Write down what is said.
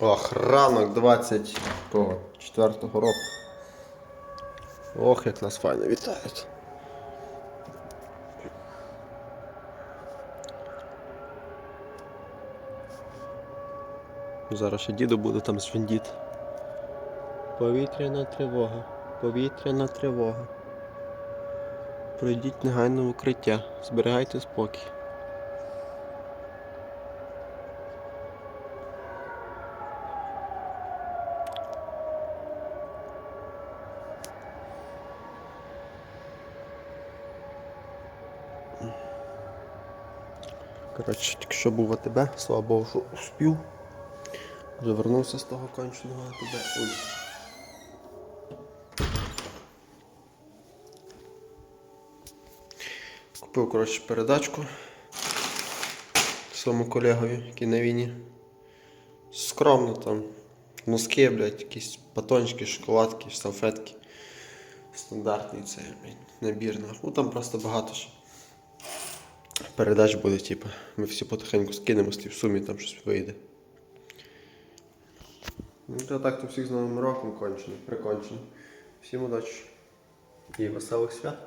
Ох, ранок 24-го року. Ох, як нас файно вітають. Зараз ще діду буде там звендіти. Повітряна тривога. Повітряна тривога. Пройдіть негайно в укриття. Зберігайте спокій. Коротше, тільки що був АТБ, слава Богу, що успів. Вже з того конченого АТБ. Ой. Купив, коротше, передачку своєму колегові, який на війні. Скромно там. Носки, блядь, якісь батончики, шоколадки, салфетки. Стандартний цей, блядь, набір. Ну там просто багато ж. Передач буде, типу. Ми всі потихеньку скинемо в сумі, там щось вийде. Ну, то так то всіх з Новим роком кончено, прикончено. Всім удачі і веселих свят.